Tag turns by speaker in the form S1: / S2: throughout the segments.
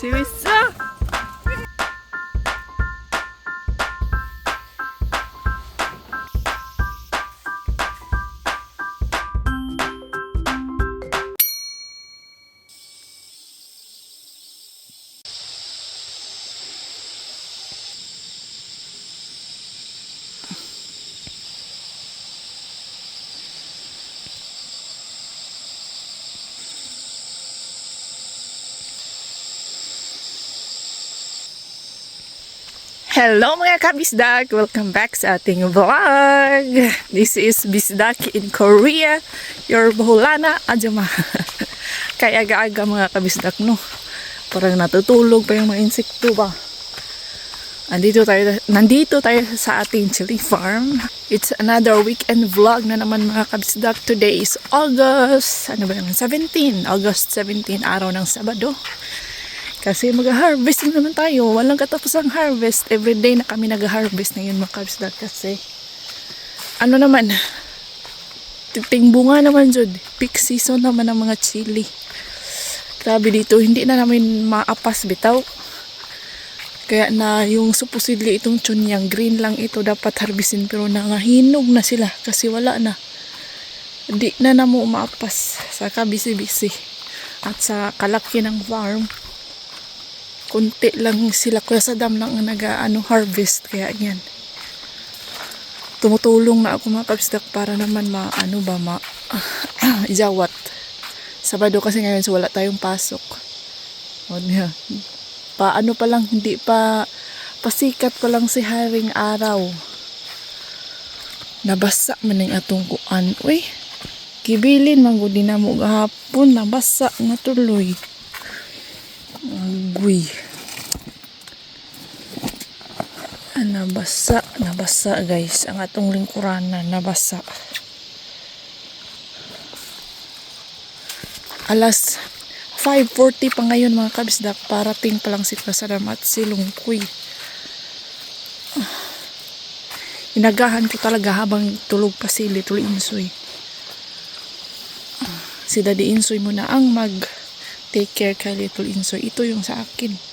S1: Si Hello mga kabisdak! Welcome back sa ating vlog! This is Bisdak in Korea, your Boholana Ajama. Kaya aga-aga mga kabisdak no. Parang natutulog pa yung mga insekto ba. Andito tayo, nandito tayo sa ating chili farm. It's another weekend vlog na naman mga kabisdak. Today is August, ano ba naman, 17. August 17, araw ng Sabado. Kasi mag-harvest na naman tayo. Walang katapusang harvest. Every day na kami nag-harvest ngayon mga kabisdak. Kasi ano naman, titing bunga naman jud. Peak season naman ng mga chili. Grabe dito, hindi na namin maapas bitaw. Kaya na yung supposedly itong chunyang green lang ito dapat harvestin pero nangahinog na sila kasi wala na. Di na na mo maapas sa kabisi-bisi at sa kalaki ng farm kunti lang sila kuya sa dam nang naga ano harvest. Kaya yan tumutulong na ako mga kapsdak para naman ma ano ba ma ijawat. Sabado kasi ngayon so wala tayong pasok. O niya pa ano pa lang hindi pa pasikat pa lang si haring araw. Nabasa man ang atong kuan. Uy kibilin man gud na mo gahapon nabasa na tuloy Agoy. Ah, Nabasa, nabasa guys. Ang atong lingkuran na nabasa. Alas 5.40 pa ngayon mga kabisdak. Parating pa lang si Kasadam at si Lungkoy. Ah. Inagahan ko talaga habang tulog pa si Little Insoy. Ah, Si Daddy Insoy muna ang mag take care kay Little Insoy. Ito yung sa akin.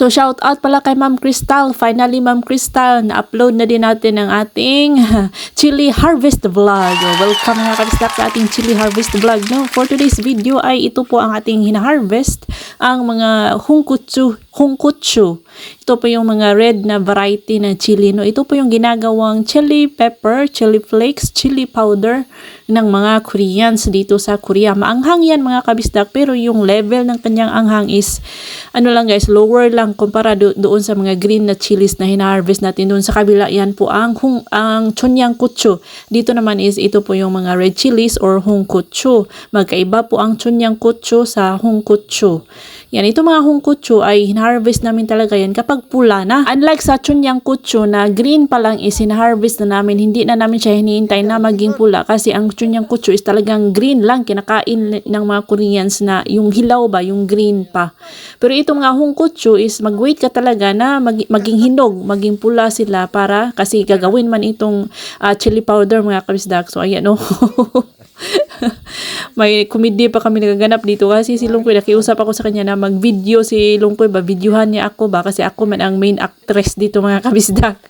S2: So shout out pala kay Ma'am Crystal. Finally Ma'am Crystal, na-upload na din natin ang ating chili harvest vlog. Welcome mga kabisdak sa ating chili harvest vlog. No? For today's video ay ito po ang ating hina-harvest, ang mga hungkutsu, hungkutsu. Ito po yung mga red na variety ng chili. No? Ito po yung ginagawang chili pepper, chili flakes, chili powder ng mga Koreans dito sa Korea. Maanghang yan mga kabisdak pero yung level ng kanyang anghang is ano lang guys, lower lang kumpara do- doon sa mga green na chilies na hina-harvest natin doon sa kabila yan po ang hung, ang chunyang kutsu. Dito naman is ito po yung mga red chilies or hung kutsu. Magkaiba po ang chunyang kutsu sa hung kutsu. Yan, ito mga hung kutsu ay hina-harvest namin talaga yan kapag pula na. Unlike sa chunyang kutsu na green pa lang is hina-harvest na namin, hindi na namin siya hinihintay na maging pula kasi ang chunyang kutsu is talagang green lang, kinakain ng mga Koreans na yung hilaw ba, yung green pa. Pero itong mga hung kutsu is mag-wait ka talaga na mag- maging hinog, maging pula sila para kasi gagawin man itong ah, chili powder mga kabisdak. So ayan oh. may komedya pa kami nagaganap dito kasi si Lungkoy nakiusap ako sa kanya na mag-video si Lungkoy ba videohan niya ako ba? Kasi ako man ang main actress dito mga kabisdak.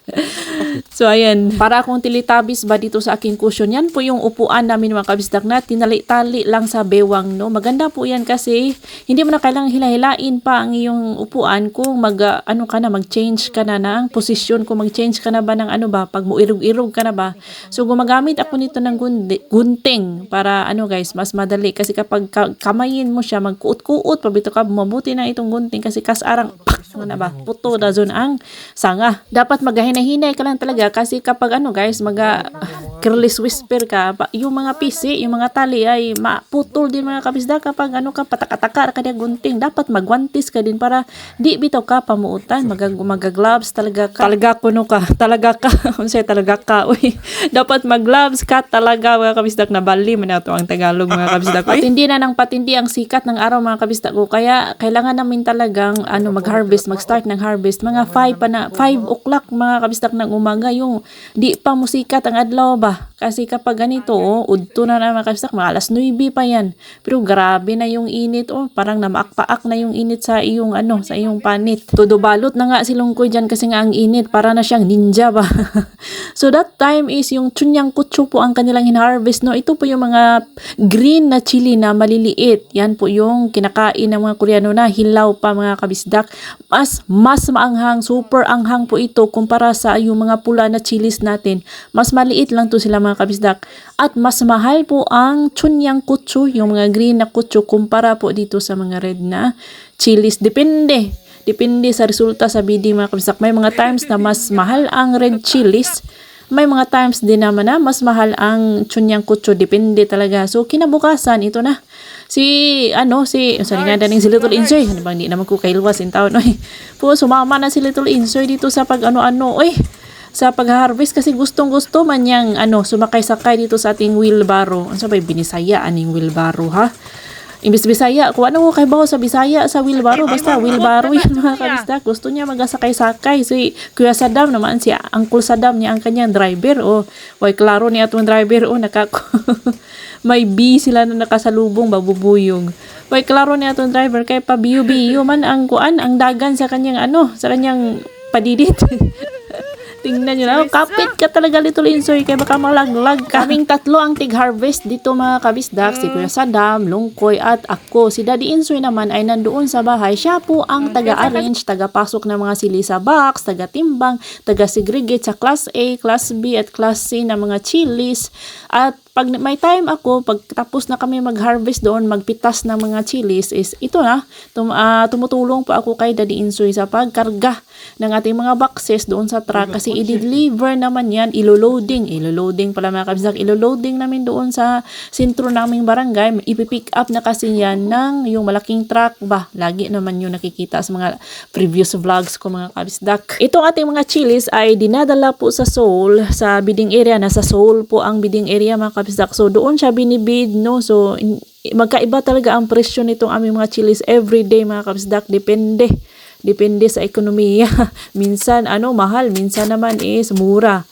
S2: So ayan. Para akong tilitabis ba dito sa aking cushion? Yan po yung upuan namin mga kabisdak na tinali-tali lang sa bewang no? Maganda po yan kasi hindi mo na kailangang hilahilain pa ang iyong upuan kung mag ah, ano ka na mag-change ka na ng posisyon. Kung mag-change ka na ba ng ano ba pag muirog-irog ka na ba. So gumagamit ako nito ng gundi- para ano guys mas madali. Kasi kapag ka- kamayin mo siya magkuot-kuot pabito ka mabuti na itong gunting. Kasi kasarang pak ano na ba? Puto na zon ang sanga. Dapat magahinay-hinay ka lang talaga. Kasi kapag ano guys maga careless whisper ka pa- yung mga pisi yung mga tali ay maputol din mga kabisda kapag ano ka patakataka ka na gunting. Dapat magwantis ka din para di bitaw ka pamuutan. Mag magagloves talaga ka. Talaga kuno ka talaga ka. Unsay talaga ka uy. Dapat mag-gloves ka talaga mga kabisdak na bali man na to ang Tagalog mga kabisdak ko patindi na ng patindi ang sikat ng araw mga kabisdak ko. Kaya kailangan namin talagang ano mag-harvest mag-start ng harvest. Mga 5 pa na 5 o'clock mga kabisdak ng umaga yung di pa musikat ang adlaw ba 자, Kasi kapag ganito, oh, udto na naman kasi alas 9 pa yan. Pero grabe na yung init, oh, parang namaak-paak na yung init sa iyong ano, sa iyong panit. Todo balot na nga si Lungkoy dyan kasi nga ang init, para na siyang ninja ba. so that time is yung chunyang kutsu po ang kanilang hinharvest, no. Ito po yung mga green na chili na maliliit. Yan po yung kinakain ng mga Koreano na hilaw pa mga kabisdak. Mas mas maanghang, super anghang po ito kumpara sa yung mga pula na chilis natin. Mas maliit lang to sila mga kabisdak. At mas mahal po ang chunyang kutsu, yung mga green na kutsu kumpara po dito sa mga red na chilis. Depende. Depende sa resulta sa bidding mga kabisdak. May mga times na mas mahal ang red chilis may mga times din naman na mas mahal ang chunyang kutso depende talaga so kinabukasan ito na si ano si sorry nga daning si Little Insoy ano bang di naman ko kailwas in taon oy po sumama na si Little Insoy dito sa pag ano-ano oy sa pag-harvest kasi gustong gusto man niyang ano sumakay-sakay dito sa ating wheelbarrow ano sa binisaya aning wheelbarrow ha Imbis Bisaya, kung ano ko kay baho sa Bisaya, sa wheelbarrow, basta wheelbarrow yan mga kabisdak. Gusto niya magasakay-sakay. Si Kuya Saddam naman, si Uncle Saddam niya ang kanyang driver. O, way klaro niya atong driver. O, nakako. May B sila na nakasalubong, babubuyog. Way klaro niya atong driver, kay pa biyo-biyo man ang kuan, ang dagan sa kanyang ano, sa kanyang padidit. Tingnan nyo na. Oh, kapit ka talaga, Little Insoy. Kaya baka malaglag ka. Kaming tatlo ang tig-harvest dito mga kabisdak. Si Kuya Saddam, Lungkoy at ako. Si Daddy Insoy naman ay nandoon sa bahay. Siya po ang taga-arrange, taga-pasok ng mga sili sa box, taga-timbang, taga-segregate sa Class A, Class B at Class C na mga chilies. At pag may time ako, pag tapos na kami mag-harvest doon, magpitas ng mga chilies, is ito na, tum, ah, tumutulong po ako kay Daddy Insoy sa pagkarga ng ating mga boxes doon sa truck. Kasi i-deliver naman yan, ilo-loading, ilo-loading pala mga kabisdak, ilo-loading namin doon sa sentro naming barangay, ipipick up na kasi yan ng yung malaking truck ba, lagi naman yung nakikita sa mga previous vlogs ko mga kabisdak. Itong ating mga chilies ay dinadala po sa Seoul, sa bidding area, nasa Seoul po ang bidding area mga kabisdak, so doon siya binibid, no, so magkaiba talaga ang presyo nitong aming mga chilies everyday mga kabisdak, depende. Depende sa ekonomiya. minsan ano mahal, minsan naman is mura.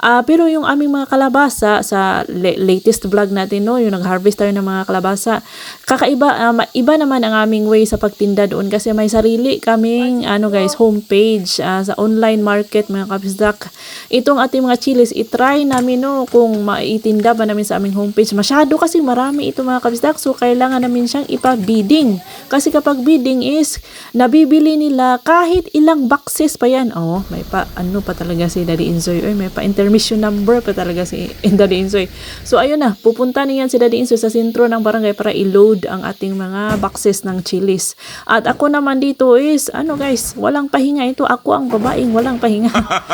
S2: Ah, pero yung aming mga kalabasa sa la- latest vlog natin no, yung nag-harvest tayo ng mga kalabasa, kakaiba ma- iba naman ang aming way sa pagtinda doon kasi may sarili kaming ano guys, homepage ah, sa online market mga kapisdak. Itong ating mga chilis, i-try namin no kung maitinda ba namin sa aming homepage. Masyado kasi marami ito mga kapisdak so kailangan namin siyang ipa-bidding. Kasi kapag bidding is nabibili nila kahit ilang boxes pa yan. Oh, may pa ano pa talaga si Daddy Insoy. Oy, may pa intermission number pa talaga si Daddy Insoy. So ayun na, pupunta niyan si Daddy Insoy sa sentro ng barangay para i-load ang ating mga boxes ng chilies. At ako naman dito is ano guys, walang pahinga ito. Ako ang babaeng walang pahinga.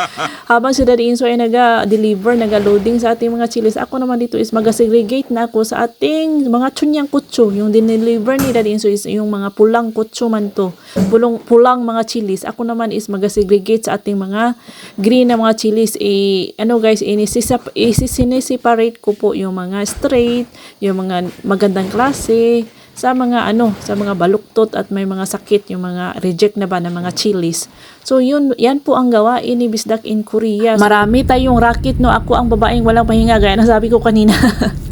S2: Habang si Daddy Insoy ay naga-deliver, naga-loading sa ating mga chilies, ako naman dito is mag-segregate na ako sa ating mga chunyang kutso. Yung dineliver ni Daddy Insoy is yung mga pulang kutso man to. Pulong, pulang mga chilies. Ako naman is mag-segregate sa ating mga green na mga chilies. Eh, ano guys, isisineseparate ko po yung mga straight, yung mga magandang klase, sa mga ano, sa mga baluktot at may mga sakit, yung mga reject na ba ng mga chilies. So yun, yan po ang gawain ni Bisdak in Korea. Marami tayong racket no, ako ang babaeng walang pahinga gaya na sabi ko kanina.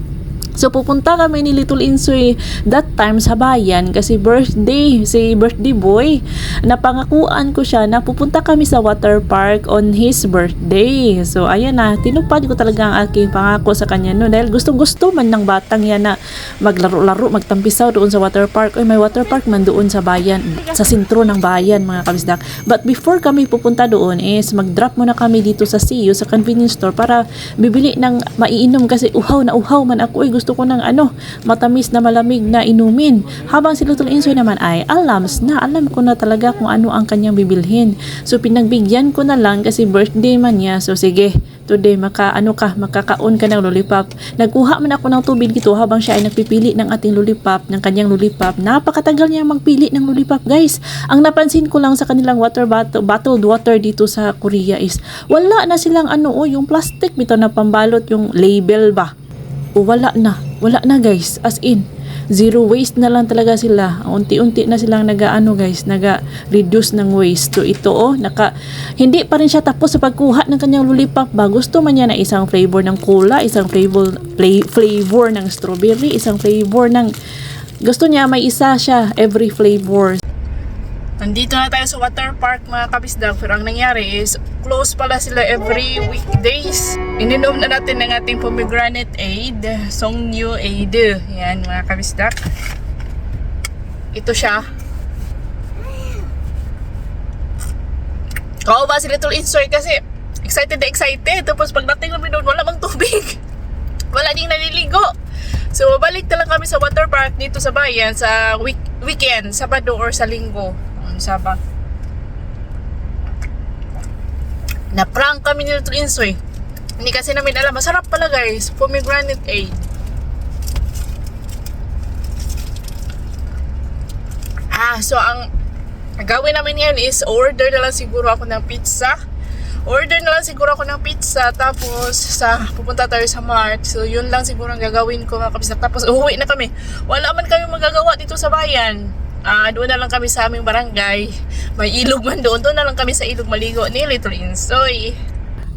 S2: So pupunta kami ni Little Insoy that time sa bayan kasi birthday, si birthday boy. Napangakuan ko siya na pupunta kami sa water park on his birthday. So ayan na, tinupad ko talaga ang aking pangako sa kanya no dahil gustong gusto man ng batang yan na maglaro-laro, magtampisaw doon sa water park. Oy, may water park man doon sa bayan, sa sentro ng bayan mga kabisdak. But before kami pupunta doon is mag-drop muna kami dito sa CU sa convenience store para bibili ng maiinom kasi uhaw na uhaw man ako. Uy, gusto ko ng ano, matamis na malamig na inumin. Habang si Little Insoy naman ay alams na, alam ko na talaga kung ano ang kanyang bibilhin. So pinagbigyan ko na lang kasi birthday man niya. So sige, today maka ano ka, makakaon ka ng lollipop. Nagkuha man ako ng tubig dito habang siya ay nagpipili ng ating lollipop, ng kanyang lollipop. Napakatagal niya magpili ng lollipop, guys. Ang napansin ko lang sa kanilang water bottle, bottled water dito sa Korea is wala na silang ano, oh, yung plastic bitaw na pambalot yung label ba wala na. Wala na guys. As in. zero waste na lang talaga sila. Unti-unti na silang naga-ano guys, naga-reduce ng waste. So ito oh, naka, hindi pa rin siya tapos sa pagkuha ng kanyang lollipop ba. Gusto man niya na isang flavor ng cola, isang flavor, play, flavor ng strawberry, isang flavor ng, gusto niya may isa siya every flavor.
S1: Nandito na tayo sa water park mga kabisdag pero ang nangyari is close pala sila every weekdays. Ininom na natin ng ating pomegranate aid, Songyu aid. Yan mga kabisdag. Ito siya. Oo ba si Little Insoy kasi excited na excited. Tapos pagdating namin doon wala mang tubig. Wala ding naliligo. So, balik na kami sa water park dito sa bayan sa week weekend, Sabado or sa Linggo. Ang Saba. Na-prank kami ni Little Insoy. Hindi kasi namin alam. Masarap pala guys. Pomegranate aid. Ah, so ang gawin namin ngayon is order na lang siguro ako ng pizza. Order na lang siguro ako ng pizza tapos sa pupunta tayo sa Mart. So yun lang siguro ang gagawin ko mga kapisat. Tapos uuwi na kami. Wala man kami magagawa dito sa bayan. Ah, doon na lang kami sa aming barangay. May ilog man doon. Doon na lang kami sa ilog maligo ni Little Insoy.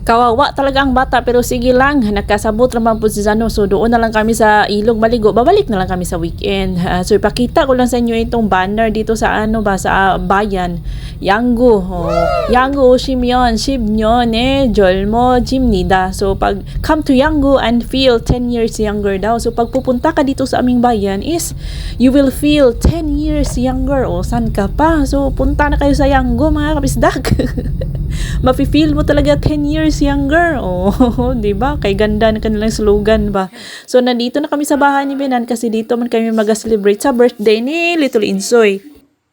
S2: Kawawa talaga ang bata pero sige lang, nakasabot naman po si Zano. So doon na lang kami sa ilog maligo. Babalik na lang kami sa weekend. Ah, so ipakita ko lang sa inyo itong banner dito sa ano ba sa ah, bayan. Yanggu. Oh. Yanggu Shimyon, Shibnyon eh Jolmo Jimnida. So pag come to Yanggu and feel 10 years younger daw. So pag pupunta ka dito sa aming bayan is you will feel 10 years younger. O san ka pa? So punta na kayo sa Yanggu mga kapisdak. Mafe-feel mo talaga 10 years younger. Oh, 'di ba? Kay ganda ng kanilang slogan ba. So nandito na kami sa bahay ni Benan kasi dito man kami mag-celebrate sa birthday ni Little Insoy.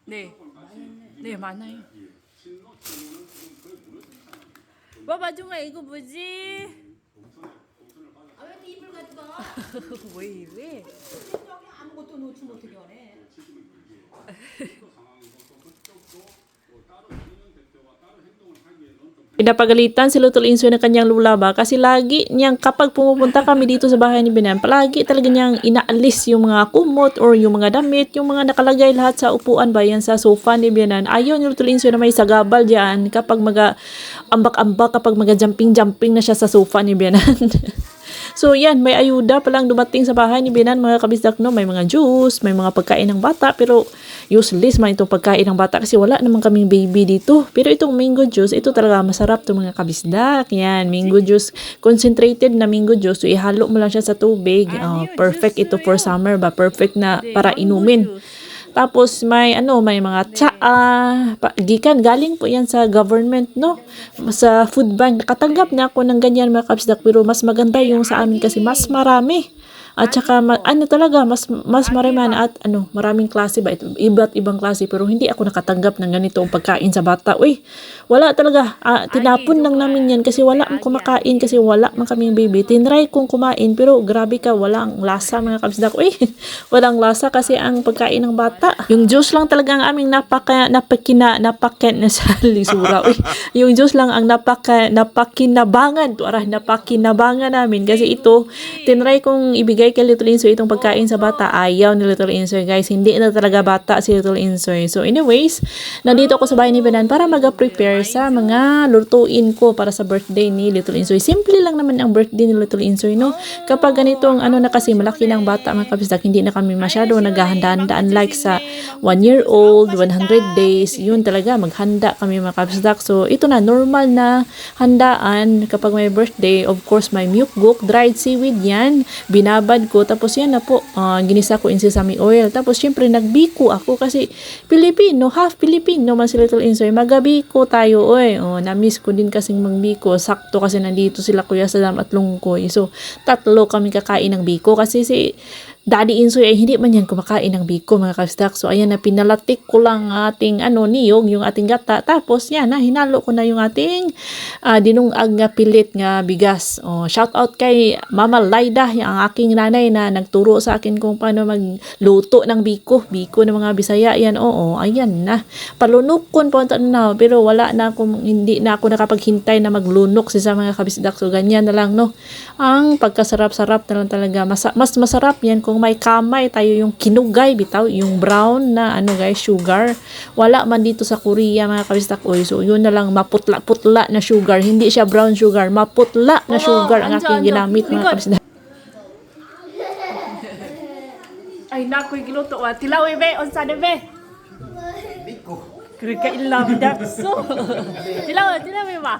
S1: 네. 네, 많아요. 봐봐, 중아, 이거 뭐지? 아, 왜 이불 가져가? 왜 이래?
S3: 아무것도 놓지 못하게 하네.
S2: Pinapagalitan si Little Insoy ng kanyang lula ba kasi lagi niyang kapag pumupunta kami dito sa bahay ni Benan, palagi talaga niyang inaalis yung mga kumot or yung mga damit, yung mga nakalagay lahat sa upuan ba yan sa sofa ni Benan. Ayaw ni Little Insoy na may sagabal diyan kapag maga ambak-ambak kapag maga jumping-jumping na siya sa sofa ni Benan. So yan, may ayuda palang dumating sa bahay ni Binan mga kabisdak no, may mga juice, may mga pagkain ng bata pero useless man itong pagkain ng bata kasi wala naman kaming baby dito. Pero itong mango juice, ito talaga masarap to mga kabisdak. Yan, mango juice, concentrated na mango juice. So ihalo mo lang siya sa tubig. Oh, perfect ito for summer ba? Perfect na para inumin. Tapos may ano, may mga tsaa, pa, gikan galing po yan sa government, no? Sa food bank. Nakatanggap na ako ng ganyan mga kapsdak pero mas maganda yung sa amin kasi mas marami. At saka ma- ano talaga mas mas mariman at ano maraming klase ba iba't ibang klase pero hindi ako nakatanggap ng ganitong pagkain sa bata. Uy, wala talaga. Ah, tinapon lang namin yan kasi wala man kumakain kasi wala man kaming baby. Tinry kong kumain pero grabe ka walang lasa mga kapsdak. Uy, walang lasa kasi ang pagkain ng bata. Yung juice lang talaga ang aming napaka napakina napaken na sa lisura. Uy, yung juice lang ang napaka napakinabangan. Tuara, napakinabangan namin kasi ito tinry kong ibigay kay Little Insoy itong pagkain sa bata. Ayaw ni Little Insoy guys. Hindi na talaga bata si Little Insoy. So anyways, nandito ako sa bahay ni Benan para mag-prepare sa mga lutuin ko para sa birthday ni Little Insoy. Simple lang naman ang birthday ni Little Insoy, no? Kapag ganitong ano na kasi malaki ng bata mga kabisdak, hindi na kami masyado naghahanda-handa unlike sa 1 year old, 100 days, yun talaga maghanda kami mga kabisdak. So ito na normal na handaan kapag may birthday. Of course, may mukguk, dried seaweed yan. Binabad ko. Tapos yan na po, ah, ginisa ko in sesame oil. Tapos syempre nagbiko ako kasi Pilipino, half Filipino man si Little Insoy. Magabiko tayo, oy. Oh, na-miss ko din kasing magbiko. Sakto kasi nandito sila Kuya Salam at Lungkoy. So, tatlo kami kakain ng biko kasi si Daddy Insoy ay hindi man yan kumakain ng biko mga kastak. So ayan na pinalatik ko lang ating ano niyog, yung ating gata. Tapos yan na hinalo ko na yung ating ah, dinungag nga pilit nga bigas. Oh, shout out kay Mama Laida, yung ang aking nanay na nagturo sa akin kung paano magluto ng biko. Biko ng mga Bisaya yan. Oo, ayan na. Palunokon po na pero wala na akong hindi na ako nakapaghintay na maglunok sa mga kabisdak. So ganyan na lang no. Ang pagkasarap-sarap na lang talaga. Mas, mas masarap yan kung yung may kamay, tayo yung kinugay, bitaw, yung brown na ano guys, sugar. Wala man dito sa Korea mga kabistak oy. So yun na lang maputla-putla na sugar. Hindi siya brown sugar, maputla na sugar ang aking ginamit mga kabistak. Ay nakoy giluto wa tilawi be unsa de be? Biko. Kaya ka ilam dakso. tilawi tilawi ba?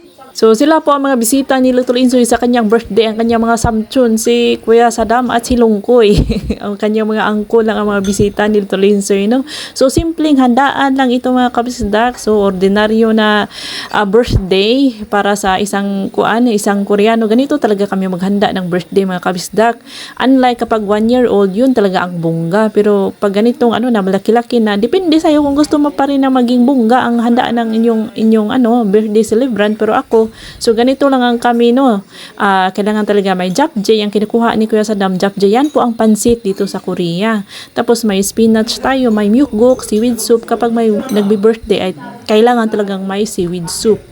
S2: So sila po ang mga bisita ni Little Insoy sa kanyang birthday, ang kanyang mga samchun, si Kuya Sadam at si Lungkoy. ang kanyang mga angko lang ang mga bisita ni Little Insoy. No? So simpleng handaan lang ito mga kabisdak. So ordinaryo na ah, birthday para sa isang kuan, isang Koreano. Ganito talaga kami maghanda ng birthday mga kabisdak. Unlike kapag one year old, yun talaga ang bungga. Pero pag ganitong ano na malaki-laki na, depende sa'yo kung gusto mo pa rin na maging bungga ang handaan ng inyong, inyong ano, birthday celebrant. Pero ako, so ganito lang ang kami, no. Ah, kailangan talaga may japjay. Ang kinukuha ni Kuya Sadam, japjay. Yan po ang pansit dito sa Korea. Tapos may spinach tayo, may mukgok, seaweed soup. Kapag may nagbi-birthday, ay kailangan talagang may seaweed soup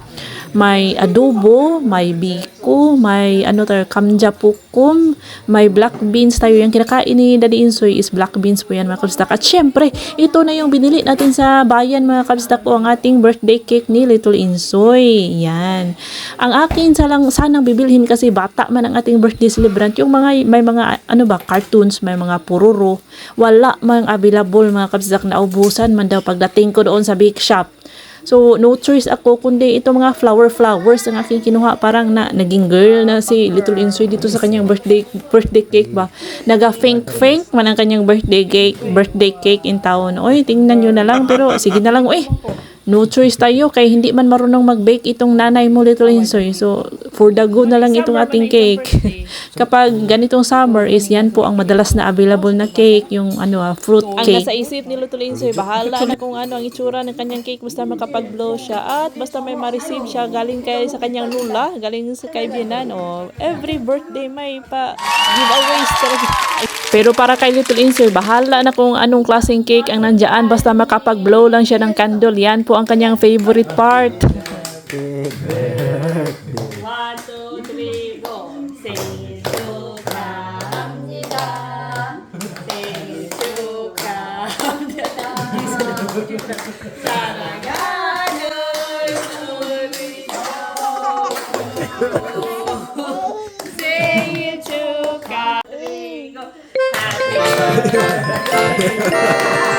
S2: may adobo, may biko, may ano tayo, kamja pukum, may black beans tayo. Yung kinakain ni Daddy Insoy is black beans po yan mga kabistak. At syempre, ito na yung binili natin sa bayan mga kabistak ko, ang ating birthday cake ni Little Insoy. Yan. Ang akin salang, sanang bibilhin kasi bata man ang ating birthday celebrant. Yung mga, may mga, ano ba, cartoons, may mga pururo. Wala man available mga kabistak na ubusan man daw pagdating ko doon sa bake shop. So, no choice ako, kundi ito mga flower-flowers ang aking kinuha. Parang na, naging girl na si Little Insoy dito sa kanyang birthday birthday cake ba. Naga-fink-fink man ang kanyang birthday cake, birthday cake in town. Oy, tingnan nyo na lang. Pero, sige na lang, uy. No choice tayo kay hindi man marunong mag-bake itong nanay mo Little Insoy. So, for the go na lang itong ating cake. Kapag ganitong summer is yan po ang madalas na available na cake, yung ano ah, fruit cake. Ang nasa isip ni Little Insoy, bahala na kung ano ang itsura ng kanyang cake basta makapag-blow siya at basta may ma-receive siya galing kay sa kanyang lula, galing sa kaibinan o every birthday may pa giveaways talaga. Pero para kay Little Insoy, bahala na kung anong klaseng cake ang nandyan basta makapag-blow lang siya ng candle. Yan po ang kanyang favorite part. One, two, three, go. Say, Say
S3: it to God. Happy birthday.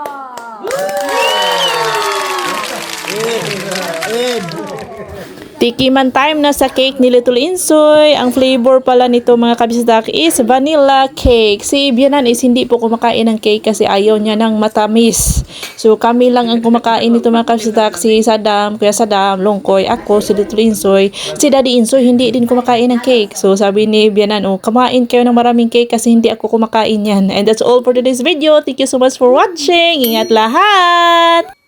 S2: Tikiman time na sa cake ni Little Insoy. Ang flavor pala nito mga kabisdak is vanilla cake. Si Bianan is hindi po kumakain ng cake kasi ayaw niya ng matamis. So kami lang ang kumakain nito mga kabisdak. Si Sadam, Kuya Sadam, Longkoy, ako, si Little Insoy. Si Daddy Insoy hindi din kumakain ng cake. So sabi ni Bianan, oh, kumain kayo ng maraming cake kasi hindi ako kumakain yan. And that's all for today's video. Thank you so much for watching. Ingat lahat!